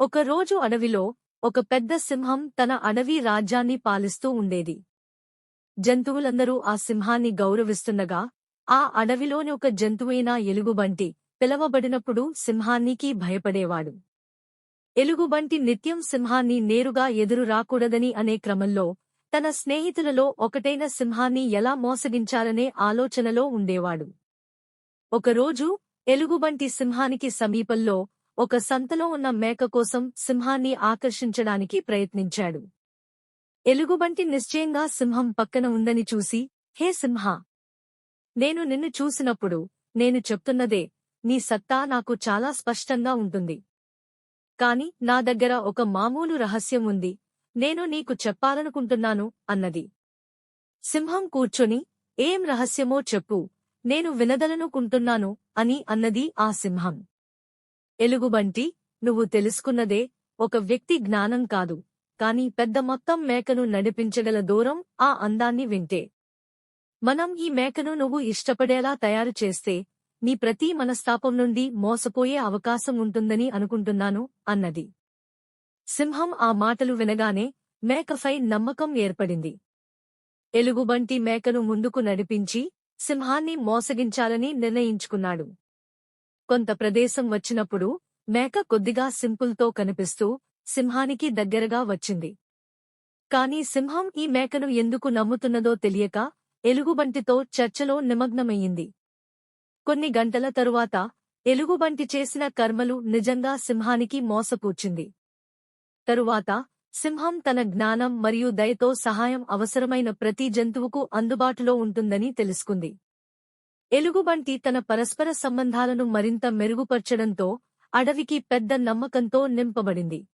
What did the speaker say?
ఒకరోజు అడవిలో ఒక పెద్ద సింహం తన అడవి రాజ్యాన్ని పాలిస్తూ ఉండేది. జంతువులందరూ ఆ సింహాన్ని గౌరవిస్తుండగా ఆ అడవిలోని ఒక జంతువైన ఎలుగుబంటి పిలవబడినప్పుడు సింహానికి భయపడేవాడు. ఎలుగుబంటి నిత్యం సింహాన్ని నేరుగా ఎదురు రాకూడదని అనే క్రమంలో తన స్నేహితులలో ఒకటైన సింహాన్ని ఎలా మోసగించాలనే ఆలోచనలో ఉండేవాడు. ఒకరోజు ఎలుగుబంటి సింహానికి సమీపంలో ఒక సంతలో ఉన్న మేక కోసం సింహాన్ని ఆకర్షించడానికి ప్రయత్నించాడు. ఎలుగుబంటి నిశ్చయంగా సింహం పక్కన ఉందని చూసి హే సింహ! నేను నిన్ను చూసినప్పుడు నేను చెప్తున్నదే నీ సత్తా నాకు చాలా స్పష్టంగా ఉంటుంది. కాని నా దగ్గర ఒక మామూలు రహస్యం ఉంది నేను నీకు చెప్పాలనుకుంటున్నాను అన్నది. సింహం కూర్చొని ఏం రహస్యమో చెప్పు నేను వినదలనుకుంటున్నాను అని అన్నది ఆ సింహం. ఎలుగుబంటి నువ్వు తెలుసుకున్నదే ఒక వ్యక్తి జ్ఞానం కాదు కాని పెద్ద మొత్తం మేకను నడిపించగల దూరం ఆ అందాన్ని వింటే. మనం ఈ మేకను నువ్వు ఇష్టపడేలా తయారు చేస్తే నీ ప్రతి మనస్తాపం నుండి మోసపోయే అవకాశం ఉంటుందని అనుకుంటున్నాను అన్నది. సింహం ఆ మాటలు వినగానే మేకపై నమ్మకం ఏర్పడింది. ఎలుగుబంటి మేకను ముందుకు నడిపించి సింహాన్ని మోసగించాలని నిర్ణయించుకున్నాడు. కొంత ప్రదేశం వచ్చినప్పుడు మేక కొద్దిగా సింపుల్తో కనిపిస్తూ సింహానికి దగ్గరగా వచ్చింది. కాని సింహం ఈ మేకను ఎందుకు నమ్ముతున్నదో తెలియక ఎలుగుబంటితో చర్చలో నిమగ్నమయ్యింది. కొన్ని గంటల తరువాత ఎలుగుబంటి చేసిన కర్మలు నిజంగా సింహానికి మోసపూచింది. తరువాత సింహం తన జ్ఞానం మరియు దయతో సహాయం అవసరమైన ప్రతి జంతువుకు అందుబాటులో ఉంటుందని తెలుసుకుంది. ఎలుగుబంటి తన పరస్పర సంబంధాలను మరింత మెరుగుపర్చడంతో అడవికి పెద్ద నమ్మకంతో నింపబడింది.